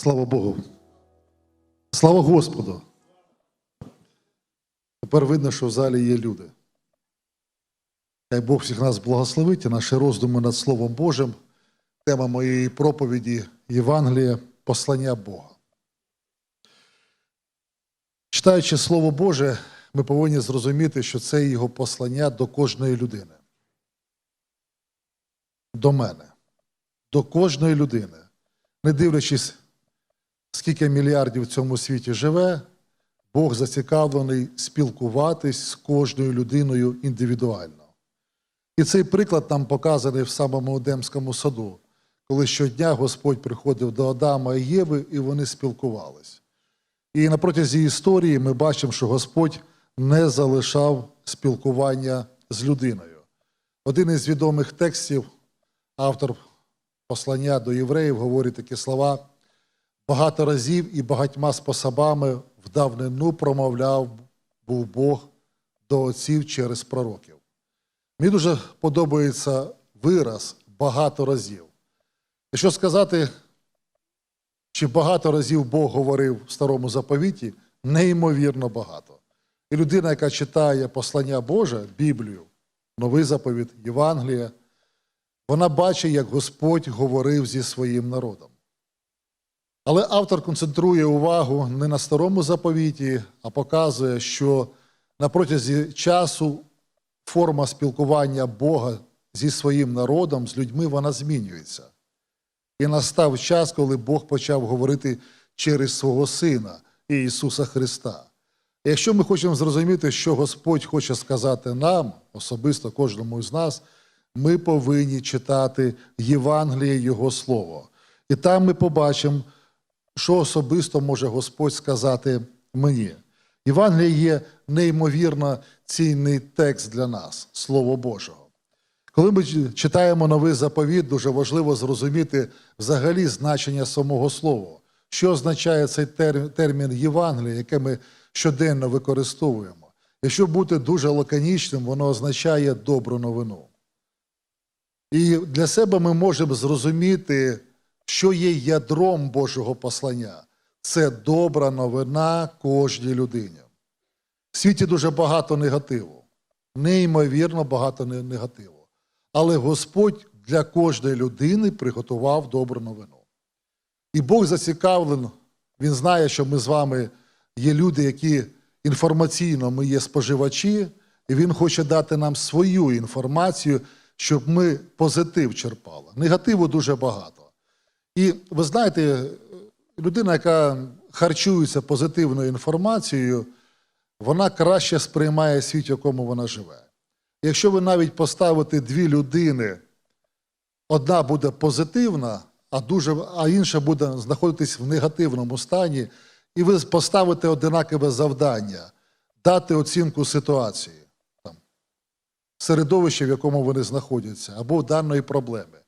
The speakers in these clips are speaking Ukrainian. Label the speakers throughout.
Speaker 1: Слава Богу. Слава Господу. Тепер видно, що в залі є люди. Хай Бог всіх нас благословить і наші роздуми над Словом Божим. Тема моєї проповіді Євангелія послання Бога. Читаючи Слово Боже, ми повинні зрозуміти, що це його послання до кожної людини. До мене, до кожної людини. Не дивлячись, скільки мільярдів в цьому світі живе, Бог зацікавлений спілкуватись з кожною людиною індивідуально. І цей приклад нам показаний в самому Едемському саду, коли щодня Господь приходив до Адама і Єви, і вони спілкувались. І на протязі історії ми бачимо, що Господь не залишав спілкування з людиною. Один із відомих текстів, автор послання до євреїв, говорить такі слова: багато разів і багатьма способами в давнину промовляв був Бог до отців через пророків. Мені дуже подобається вираз багато разів. Якщо сказати, чи багато разів Бог говорив в старому заповіті, неймовірно багато. І людина, яка читає послання Боже, Біблію, новий заповіт, Євангелія, вона бачить, як Господь говорив зі своїм народом. Але автор концентрує увагу не на старому заповіті, а показує, що на протязі часу форма спілкування Бога зі своїм народом, з людьми, вона змінюється. І настав час, коли Бог почав говорити через свого Сина Ісуса Христа. І якщо ми хочемо зрозуміти, що Господь хоче сказати нам, особисто кожному з нас, ми повинні читати Євангеліє Його Слово. І там ми побачимо, що особисто може Господь сказати мені. Євангеліє є неймовірно цінний текст для нас, Слово Божого. Коли ми читаємо новий заповіт, дуже важливо зрозуміти взагалі значення самого слова. Що означає цей термін Євангелія, яке ми щоденно використовуємо? Якщо бути дуже лаконічним, воно означає добру новину. І для себе ми можемо зрозуміти, що є ядром Божого послання. Це добра новина кожній людині. В світі дуже багато негативу, неймовірно багато негативу. Але Господь для кожної людини приготував добру новину. І Бог зацікавлений, Він знає, що ми з вами є люди, які інформаційно ми є споживачі, і Він хоче дати нам свою інформацію, щоб ми позитив черпали. Негативу дуже багато. І ви знаєте, людина, яка харчується позитивною інформацією, вона краще сприймає світ, в якому вона живе. Якщо ви навіть поставите дві людини, одна буде позитивна, а дуже, а інша буде знаходитись в негативному стані, і ви поставите одинакове завдання дати оцінку ситуації, там, середовища, в якому вони знаходяться, або даної проблеми.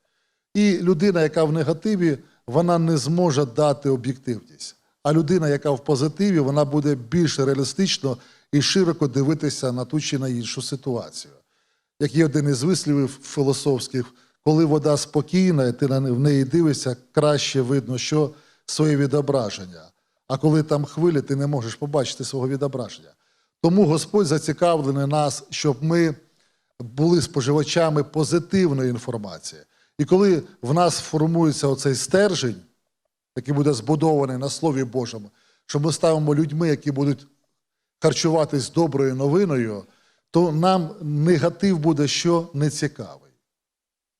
Speaker 1: І людина, яка в негативі, вона не зможе дати об'єктивність. А людина, яка в позитиві, вона буде більш реалістично і широко дивитися на ту чи на іншу ситуацію. Як є один із вислівів філософських, коли вода спокійна, і ти в неї дивишся, краще видно, що своє відображення. А коли там хвилі, ти не можеш побачити свого відображення. Тому Господь зацікавлений нас, щоб ми були споживачами позитивної інформації. І коли в нас формується оцей стержень, який буде збудований на Слові Божому, що ми ставимо людьми, які будуть харчуватись доброю новиною, то нам негатив буде що нецікавий.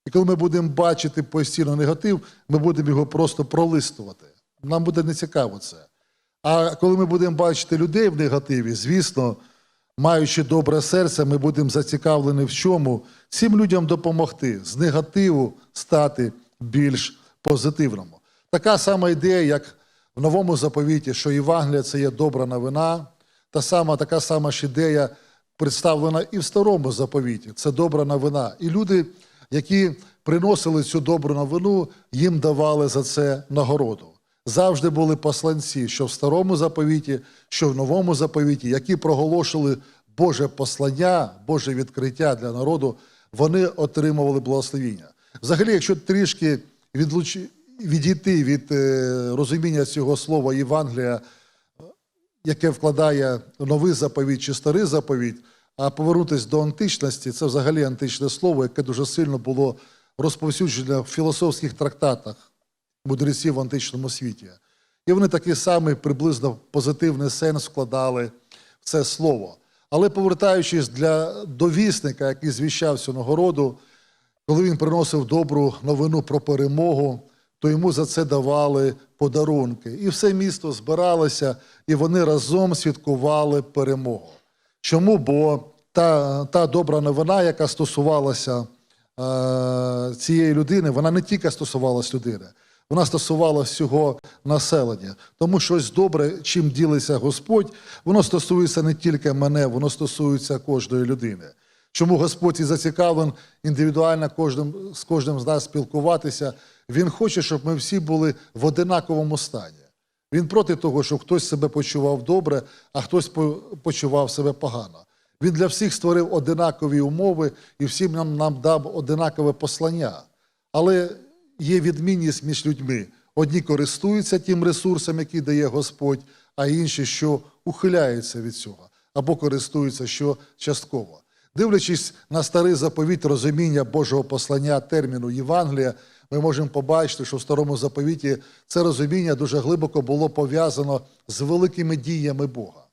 Speaker 1: І коли ми будемо бачити постійно негатив, ми будемо його просто пролистувати. Нам буде нецікаво це. А коли ми будемо бачити людей в негативі, звісно, маючи добре серце, ми будемо зацікавлені в чому цим людям допомогти, з негативу стати більш позитивному. Така сама ідея, як в новому заповіті, що Євангелія це є добра новина, та сама така сама ж ідея представлена і в старому заповіті. Це добра новина. І люди, які приносили цю добру новину, їм давали за це нагороду. Завжди були посланці, що в старому заповіті, що в новому заповіті, які проголошували Боже послання, Боже відкриття для народу, вони отримували благословіння. Взагалі, якщо трішки відлуч... відійти від е, розуміння цього слова Євангелія, яке вкладає новий заповідь чи старий заповідь, а повернутися до античності, це взагалі античне слово, яке дуже сильно було розповсюджене в філософських трактатах мудреців в античному світі. І вони такий самий приблизно позитивний сенс вкладали в це слово. Але повертаючись для довісника, який звіщав цю нагороду, коли він приносив добру новину про перемогу, то йому за це давали подарунки. І все місто збиралося, і вони разом святкували перемогу. Чому? Бо та, та добра новина, яка стосувалася е, цієї людини, вона не тільки стосувалась людини, вона стосувалася всього населення. Тому щось добре, чим ділиться Господь, воно стосується не тільки мене, воно стосується кожної людини. Чому Господь і зацікавлен індивідуально кожним, з кожним з нас спілкуватися? Він хоче, щоб ми всі були в одинаковому стані. Він проти того, щоб хтось себе почував добре, а хтось почував себе погано. Він для всіх створив одинакові умови і всім нам, нам дав одинакове послання. Але є відмінність між людьми. Одні користуються тим ресурсом, який дає Господь, а інші, що ухиляються від цього, або користуються що частково. Дивлячись на старий заповіт розуміння Божого послання терміну Євангелія, ми можемо побачити, що в старому заповіті це розуміння дуже глибоко було пов'язано з великими діями Бога.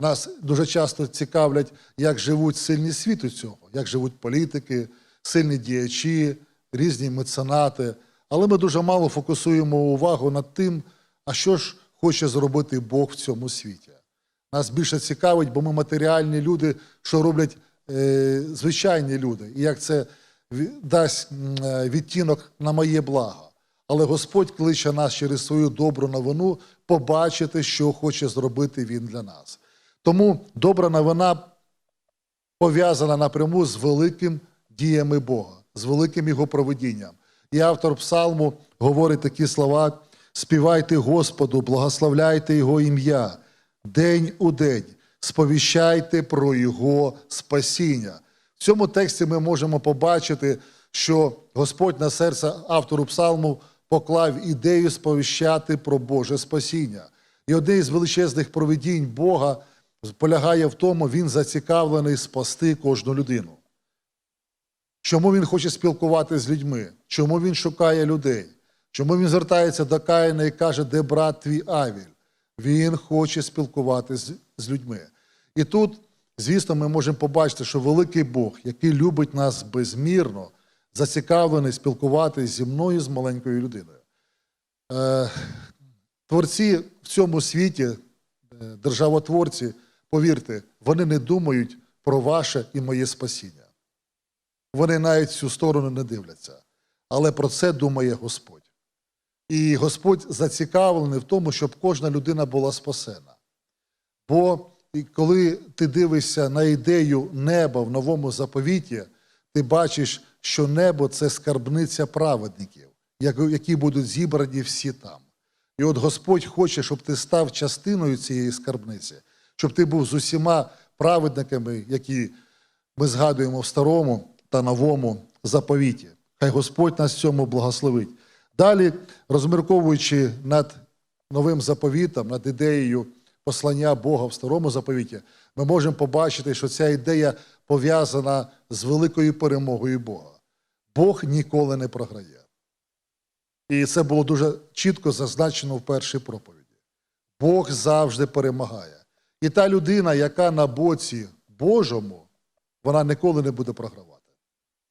Speaker 1: Нас дуже часто цікавлять, як живуть сильні світу цього, як живуть політики, сильні діячі, різні меценати. Але ми дуже мало фокусуємо увагу над тим, а що ж хоче зробити Бог в цьому світі. Нас більше цікавить, бо ми матеріальні люди, що роблять е, звичайні люди, і як це дасть е, відтінок на моє благо. Але Господь кличе нас через свою добру новину побачити, що хоче зробити Він для нас. Тому добра новина пов'язана напряму з великим діями Бога, з великим його проведінням. І автор псалму говорить такі слова: співайте Господу, благословляйте Його ім'я, день у день, сповіщайте про Його спасіння. В цьому тексті ми можемо побачити, що Господь на серце автору псалму поклав ідею сповіщати про Боже спасіння. І одне із величезних провидінь Бога полягає в тому, він зацікавлений спасти кожну людину. Чому він хоче спілкуватися з людьми? Чому він шукає людей? Чому він звертається до Каїна і каже, де брат твій Авіль? Він хоче спілкуватися з- людьми. І тут, звісно, ми можемо побачити, що великий Бог, який любить нас безмірно, зацікавлений спілкуватися зі мною, з маленькою людиною. Е, Творці в цьому світі, е, державотворці, повірте, вони не думають про ваше і моє спасіння. Вони навіть цю сторону не дивляться. Але про це думає Господь. І Господь зацікавлений в тому, щоб кожна людина була спасена. Бо коли ти дивишся на ідею неба в новому заповіті, ти бачиш, що небо це скарбниця праведників, які будуть зібрані всі там. І от Господь хоче, щоб ти став частиною цієї скарбниці, щоб ти був з усіма праведниками, які ми згадуємо в старому та новому заповіті. Хай Господь нас цьому благословить. Далі, розмірковуючи над новим заповітом, над ідеєю послання Бога в старому заповіті, ми можемо побачити, що ця ідея пов'язана з великою перемогою Бога. Бог ніколи не програє. І це було дуже чітко зазначено в першій проповіді. Бог завжди перемагає. І та людина, яка на боці Божому, вона ніколи не буде програвати.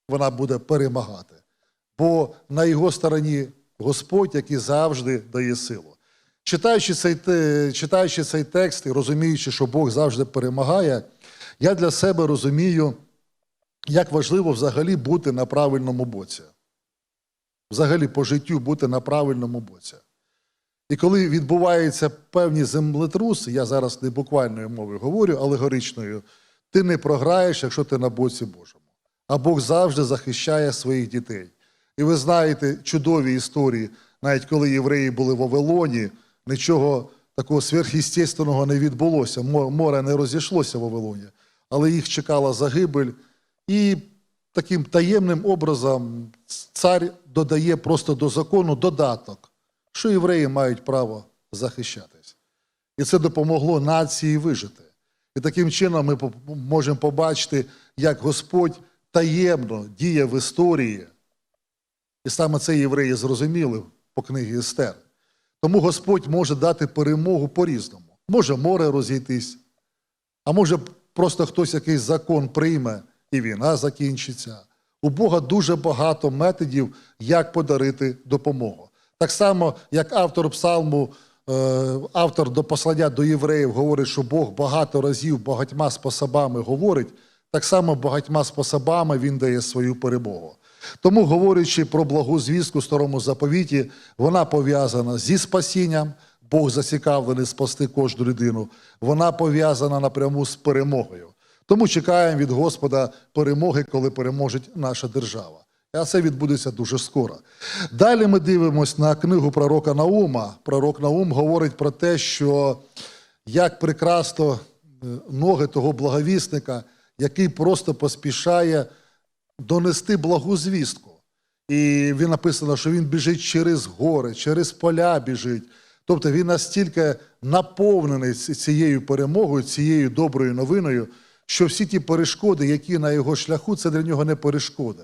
Speaker 1: Вона буде перемагати. Бо на його стороні Господь, який завжди дає силу. Читаючи цей, читаючи цей текст і розуміючи, що Бог завжди перемагає, я для себе розумію, як важливо взагалі бути на правильному боці взагалі по життю бути на правильному боці. І коли відбуваються певні землетруси, я зараз не буквальною мовою говорю, алегоричною, ти не програєш, якщо ти на боці Божому. А Бог завжди захищає своїх дітей. І ви знаєте чудові історії, навіть коли євреї були в Вавилоні, нічого такого сверхъестественного не відбулося. Море не розійшлося в Вавилоні, але їх чекала загибель. І таким таємним образом цар додає просто до закону додаток, що євреї мають право захищатись. І це допомогло нації вижити. І таким чином ми можемо побачити, як Господь таємно діє в історії. І саме це євреї зрозуміли по книгі Естер. Тому Господь може дати перемогу по-різному. Може море розійтись, а може просто хтось якийсь закон прийме і війна закінчиться. У Бога дуже багато методів, як подарити допомогу. Так само, як автор псалму, е, автор до послання до євреїв говорить, що Бог багато разів багатьма способами говорить, так само багатьма способами він дає свою перемогу. Тому, говорячи про благу звістку старому заповіті, вона пов'язана зі спасінням. Бог зацікавлений спасти кожну людину. Вона пов'язана напряму з перемогою. Тому чекаємо від Господа перемоги, коли переможе наша держава. А це відбудеться дуже скоро. Далі ми дивимося на книгу пророка Наума. Пророк Наум говорить про те, що як прекрасно е, ноги того благовісника, який просто поспішає донести благу звістку. І він написано, що він біжить через гори, через поля біжить. Тобто він настільки наповнений цією перемогою, цією доброю новиною, що всі ті перешкоди, які на його шляху, це для нього не перешкода.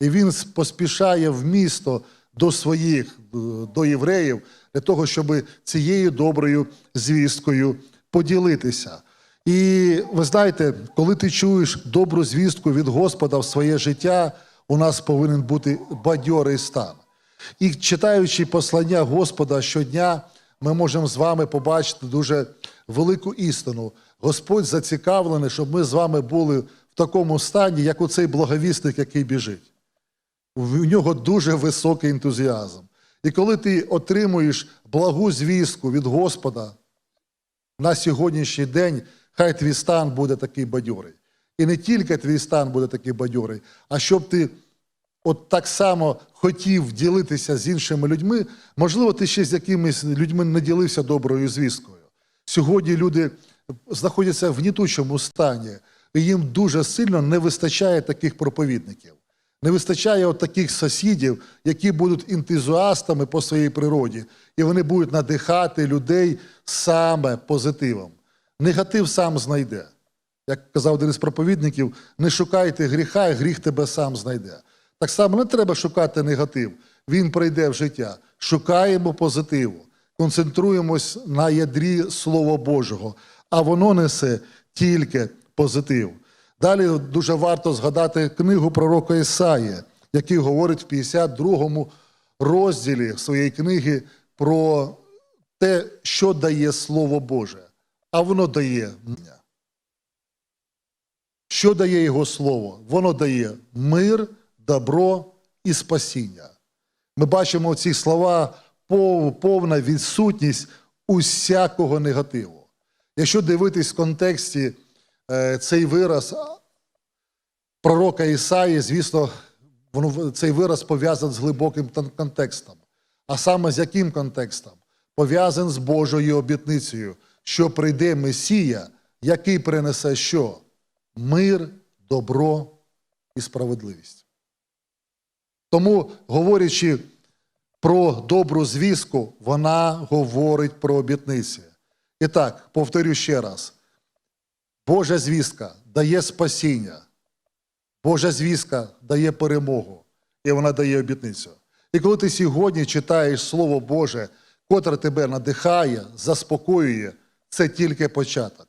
Speaker 1: І він поспішає в місто до своїх, е, до євреїв, для того, щоб цією доброю звісткою поділитися. І ви знаєте, коли ти чуєш добру звістку від Господа в своє життя, у нас повинен бути бадьорий стан. І читаючи послання Господа щодня, ми можемо з вами побачити дуже велику істину. Господь зацікавлений, щоб ми з вами були в такому стані, як оцей благовісник, який біжить. В нього дуже високий ентузіазм. І коли ти отримуєш благу звістку від Господа на сьогоднішній день, хай твій стан буде такий бадьорий. І не тільки твій стан буде такий бадьорий, а щоб ти от так само хотів ділитися з іншими людьми, можливо, ти ще з якимись людьми не ділився доброю звісткою. Сьогодні люди знаходяться в гнітучому стані, і їм дуже сильно не вистачає таких проповідників. Не вистачає от таких сусідів, які будуть ентузіастами по своїй природі, і вони будуть надихати людей саме позитивом. Негатив сам знайде. Як казав один із проповідників, не шукайте гріха, гріх тебе сам знайде. Так само не треба шукати негатив. Він прийде в життя. Шукаємо позитиву, концентруємось на ядрі Слова Божого, а воно несе тільки позитив. Далі дуже варто згадати книгу пророка Ісаї, який говорить в 52 розділі своєї книги про те, що дає Слово Боже. А воно дає. Що дає його слово? Воно дає мир, добро і спасіння. Ми бачимо ці слова пов- повна відсутність усякого негативу. Якщо дивитись в контексті е, цей вираз пророка Ісаї, звісно, цей вираз пов'язаний з глибоким контекстом. А саме з яким контекстом? Пов'язаний з Божою обітницею, що прийде Месія, який принесе що? Мир, добро і справедливість. Тому, говорячи про добру звістку, вона говорить про обітниці. І так, повторю ще раз: Божа звістка дає спасіння, Божа звістка дає перемогу, і вона дає обітницю. І коли ти сьогодні читаєш Слово Боже, котре тебе надихає, заспокоює, це тільки початок.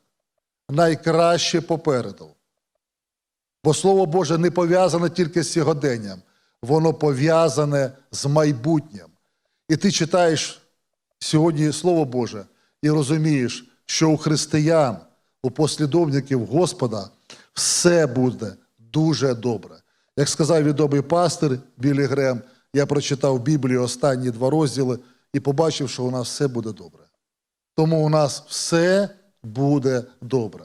Speaker 1: Найкраще попереду. Бо Слово Боже не пов'язане тільки з сьогоденням, воно пов'язане з майбутнім. І ти читаєш сьогодні Слово Боже і розумієш, що у християн, у послідовників Господа все буде дуже добре. Як сказав відомий пастир Білі Грем, я прочитав Біблію останні два розділи і побачив, що у нас все буде добре. Тому у нас все буде добре.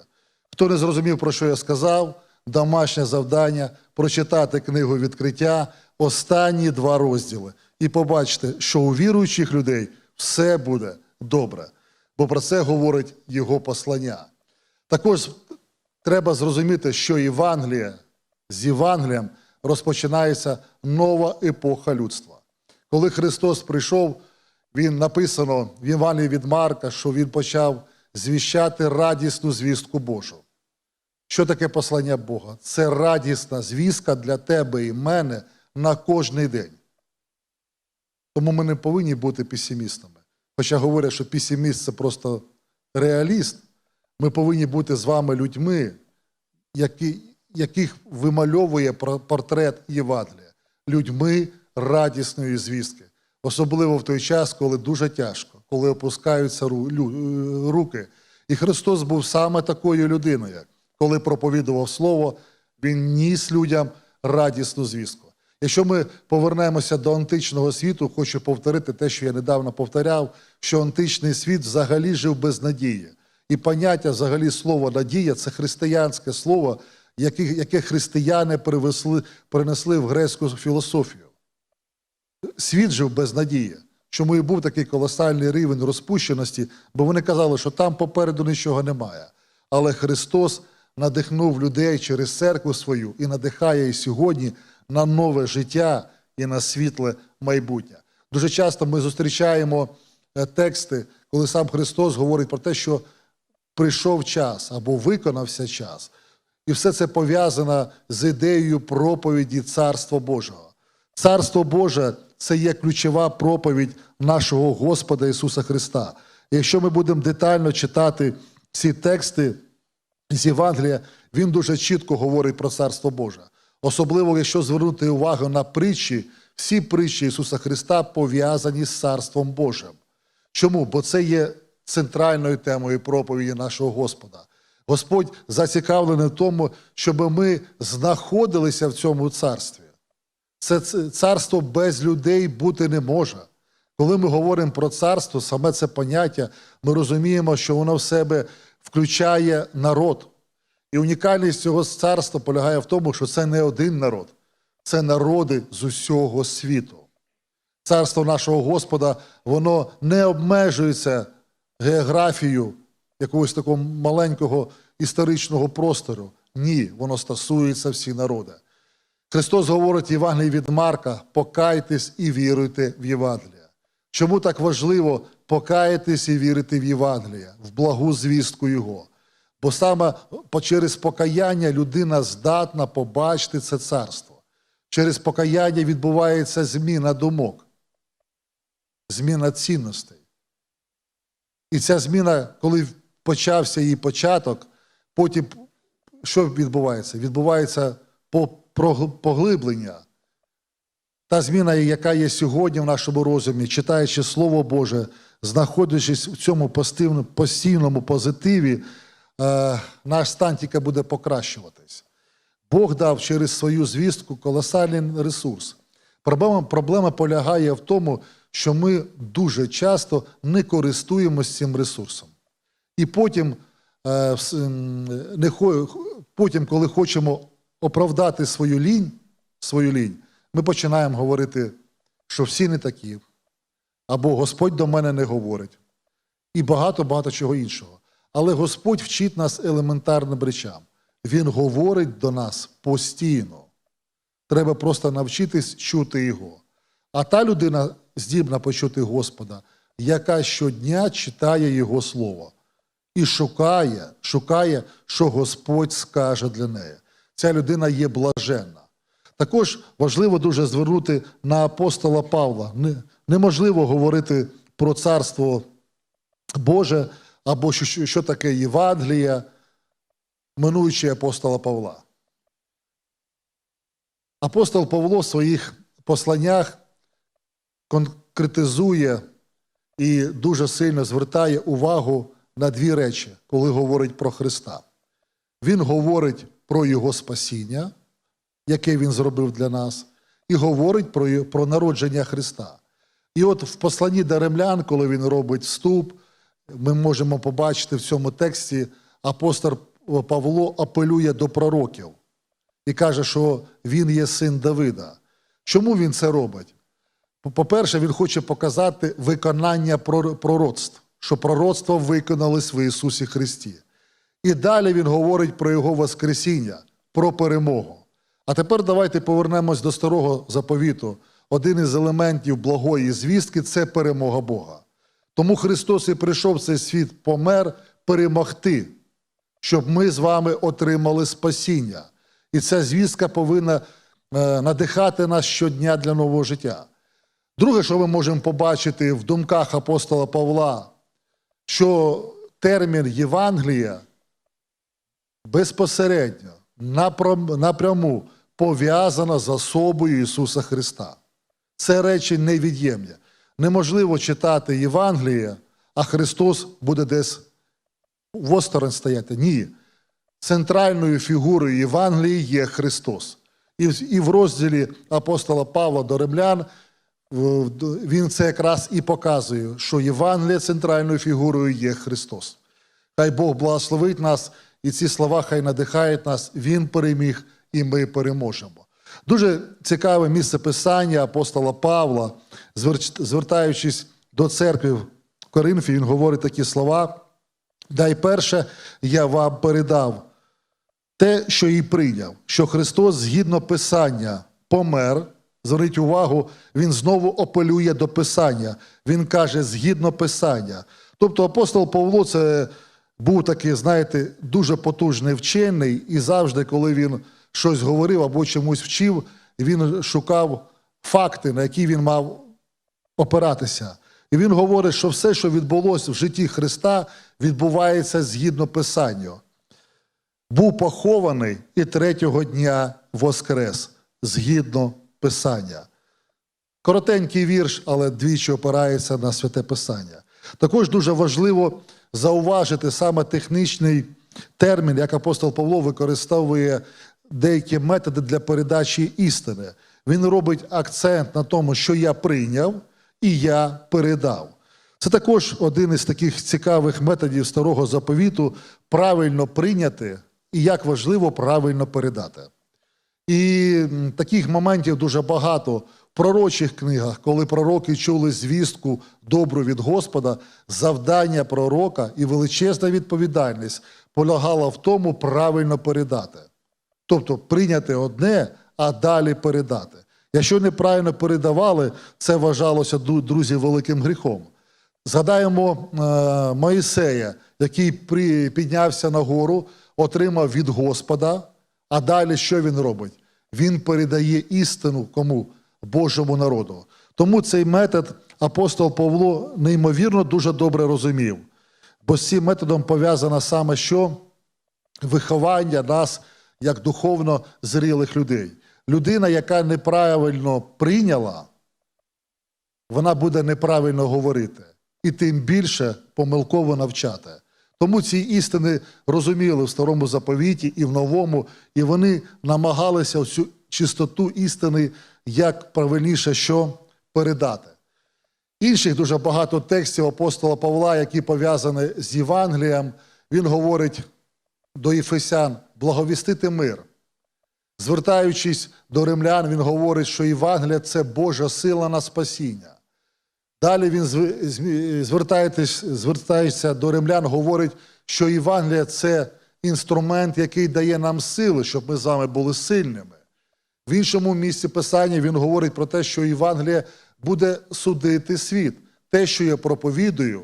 Speaker 1: Хто не зрозумів, про що я сказав, домашнє завдання прочитати книгу відкриття, останні два розділи, і побачите, що у віруючих людей все буде добре. Бо про це говорить його послання. Також треба зрозуміти, що Євангеліє з Євангелієм розпочинається нова епоха людства. Коли Христос прийшов, він написано в Євангелії від Марка, що він почав звіщати радісну звістку Божу. Що таке послання Бога? Це радісна звістка для тебе і мене на кожний день. Тому ми не повинні бути песимістами. Хоча говорять, що песиміст це просто реаліст, ми повинні бути з вами людьми, які, яких вимальовує портрет Євангелія, людьми радісної звістки. Особливо в той час, коли дуже тяжко, коли опускаються е, руки. І Христос був саме такою людиною, коли проповідував Слово, Він ніс людям радісну звістку. Якщо ми повернемося до античного світу, хочу повторити те, що я недавно повторяв, що античний світ взагалі жив без надії. І поняття взагалі слова надія це християнське слово, яке, християни принесли в грецьку філософію. Світ жив без надії. Чому і був такий колосальний рівень розпущеності, бо вони казали, що там попереду нічого немає. Але Христос надихнув людей через церкву свою і надихає і сьогодні на нове життя і на світле майбутнє. Дуже часто ми зустрічаємо е, тексти, коли сам Христос говорить про те, що прийшов час або виконався час. І все це пов'язано з ідеєю проповіді Царства Божого. Царство Боже це є ключова проповідь нашого Господа Ісуса Христа. Якщо ми будемо детально читати ці тексти з Євангелія, він дуже чітко говорить про Царство Боже. Особливо, якщо звернути увагу на притчі, всі притчі Ісуса Христа пов'язані з Царством Божим. Чому? Бо це є центральною темою проповіді нашого Господа. Господь зацікавлений в тому, щоб ми знаходилися в цьому царстві. Це царство без людей бути не може. Коли ми говоримо про царство, саме це поняття, ми розуміємо, що воно в себе включає народ. І унікальність цього царства полягає в тому, що це не один народ, це народи з усього світу. Царство нашого Господа, воно не обмежується географією якогось такого маленького історичного простору. Ні, воно стосується всі народи. Христос говорить в Євангелії від Марка: покайтесь і віруйте в Євангелія. Чому так важливо покаятись і вірити в Євангелія, в благу звістку Його? Бо саме через покаяння людина здатна побачити це царство. Через покаяння відбувається зміна думок, зміна цінностей. І ця зміна, коли почався її початок, потім що відбувається? Відбувається по- поглиблення. Та зміна, яка є сьогодні в нашому розумі, читаючи Слово Боже, знаходячись в цьому постійному, позитиві, е, наш стан тільки буде покращуватись. Бог дав через свою звістку колосальний ресурс. Проблема, проблема полягає в тому, що ми дуже часто не користуємося цим ресурсом. І потім, е, потім, коли хочемо оправдати свою лінь, свою лінь, ми починаємо говорити, що всі не такі, або Господь до мене не говорить, і багато-багато чого іншого. Але Господь вчить нас елементарним речам. Він говорить до нас постійно. Треба просто навчитись чути Його. А та людина здібна почути Господа, яка щодня читає Його Слово і шукає, шукає, що Господь скаже для неї. Ця людина є блаженна. Також важливо дуже звернути на апостола Павла. Неможливо говорити про царство Боже або що, що, таке Євангелія, минуючи апостола Павла. Апостол Павло в своїх посланнях конкретизує і дуже сильно звертає увагу на дві речі, коли говорить про Христа. Він говорить про Його спасіння, яке Він зробив для нас, і говорить про, про народження Христа. І от в посланні до римлян, коли він робить вступ, ми можемо побачити в цьому тексті апостол Павло апелює до пророків і каже, що він є син Давида. Чому він це робить? По-перше, він хоче показати виконання пророцтв, що пророцтва виконались в Ісусі Христі. І далі він говорить про Його Воскресіння, про перемогу. А тепер давайте повернемось до старого заповіту. один із елементів благої звістки це перемога Бога. Тому Христос і прийшов в цей світ, помер перемогти, щоб ми з вами отримали спасіння. І ця звістка повинна е, надихати нас щодня для нового життя. Друге, що ми можемо побачити в думках апостола Павла, що термін Євангелія безпосередньо напряму пов'язано з особою Ісуса Христа. Це речі невід'ємні. Неможливо читати Євангеліє, а Христос буде десь восторонь стояти. Ні. Центральною фігурою Євангелії є Христос. І в- розділі апостола Павла до римлян він це якраз і показує, що Євангелія центральною фігурою є Христос. Хай Бог благословить нас, і ці слова хай надихають нас. Він переміг, і ми переможемо. Дуже цікаве місце писання апостола Павла, звертаючись до церкви в Коринфі, він говорить такі слова. Дай перше, я вам передав те, що і прийняв, що Христос згідно Писання помер. Зверніть увагу, він знову апелює до Писання. Він каже, згідно Писання. Тобто апостол Павло це був такий, знаєте, дуже потужний вчений, і завжди, коли він щось говорив або чомусь вчив, він шукав факти, на які він мав опиратися. І він говорить, що все, що відбулося в житті Христа, відбувається згідно Писанню. Був похований і третього дня воскрес, згідно Писання. Коротенький вірш, але двічі опирається на святе Писання. Також дуже важливо зауважити саме технічний термін, як апостол Павло використовує деякі методи для передачі істини. Він робить акцент на тому, що я прийняв і я передав. Це також один із таких цікавих методів старого заповіту правильно прийняти і як важливо правильно передати. І таких моментів дуже багато пророчих книгах, коли пророки чули звістку добру від Господа, завдання пророка і величезна відповідальність полягала в тому правильно передати. Тобто прийняти одне, а далі передати. Якщо неправильно передавали, це вважалося, друзі, великим гріхом. Згадаємо е, Моїсея, який піднявся на гору, отримав від Господа, а далі що він робить? Він передає істину кому? Божому народу. Тому цей метод апостол Павло неймовірно дуже добре розумів. Бо з цим методом пов'язано саме що? Виховання нас як духовно зрілих людей. Людина, яка неправильно прийняла, вона буде неправильно говорити і тим більше помилково навчати. Тому ці істини розуміли в старому заповіті і в новому, і вони намагалися цю чистоту істини як правильніше що передати. Інших дуже багато текстів апостола Павла, які пов'язані з Євангелієм, він говорить до Єфесян благовістити мир. Звертаючись до римлян, він говорить, що Євангелія це Божа сила на спасіння. Далі він звертається до римлян, говорить, що Євангелія це інструмент, який дає нам сили, щоб ми з вами були сильними. В іншому місці писання він говорить про те, що Євангелія буде судити світ. Те, що я проповідую,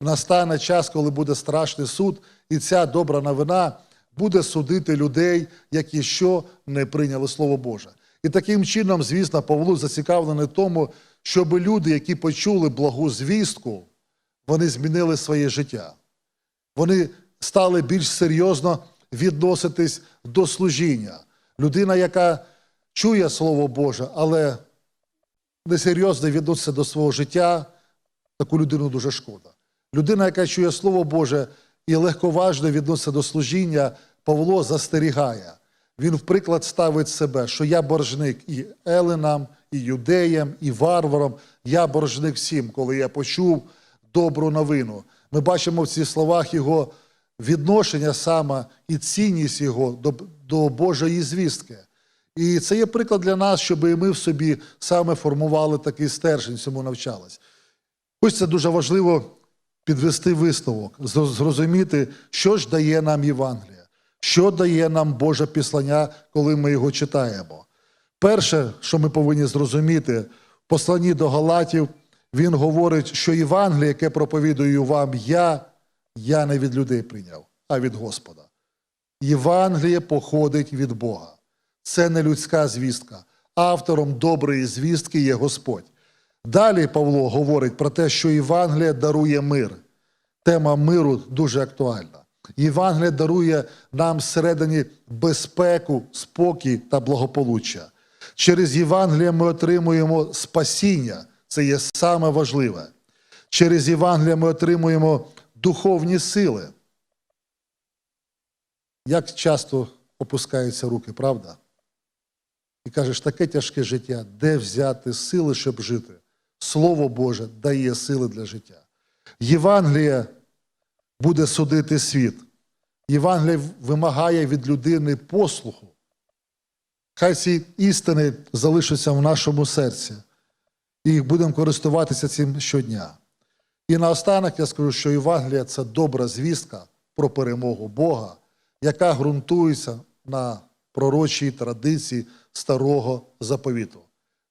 Speaker 1: настане час, коли буде страшний суд, і ця добра новина буде судити людей, які що не прийняли Слово Боже. І таким чином, звісно, Павло зацікавлений тому, щоб люди, які почули благу звістку, вони змінили своє життя. Вони стали більш серйозно відноситись до служіння. Людина, яка чує Слово Боже, але несерйозно відноситься до свого життя, таку людину дуже шкода. Людина, яка чує Слово Боже і легковажно відноситься до служіння, Павло застерігає. Він в приклад ставить себе, що я боржник і Еленам, і юдеям, і варварам. Я боржник всім, коли я почув добру новину. Ми бачимо в цих словах його відношення саме і цінність його до, до Божої звістки. І це є приклад для нас, щоб і ми в собі саме формували такий стержень, цьому навчались. Ось це дуже важливо підвести висновок, зрозуміти, що ж дає нам Євангелія, що дає нам Боже післання, коли ми його читаємо. Перше, що ми повинні зрозуміти, в посланні до Галатів він говорить, що Євангеліє, яке проповідую вам я, я не від людей прийняв, а від Господа. Євангеліє походить від Бога. Це не людська звістка. Автором доброї звістки є Господь. Далі Павло говорить про те, що Євангеліє дарує мир. Тема миру дуже актуальна. Євангеліє дарує нам всередині безпеку, спокій та благополуччя. Через Євангеліє ми отримуємо спасіння, це є саме важливе. Через Євангеліє ми отримуємо духовні сили. Як часто опускаються руки, правда? І кажеш, таке тяжке життя, де взяти сили, щоб жити? Слово Боже дає сили для життя. Євангеліє буде судити світ. Євангеліє вимагає від людини послуху. Хай ці істини залишаться в нашому серці, і будемо користуватися цим щодня. І наостанок я скажу, що Євангелія це добра звістка про перемогу Бога, яка ґрунтується на пророчій традиції старого заповіту.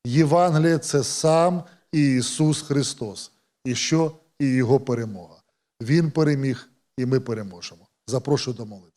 Speaker 1: Євангеліє це сам Ісус Христос, і що і Його перемога. Він переміг, і ми переможемо. Запрошую до молитви.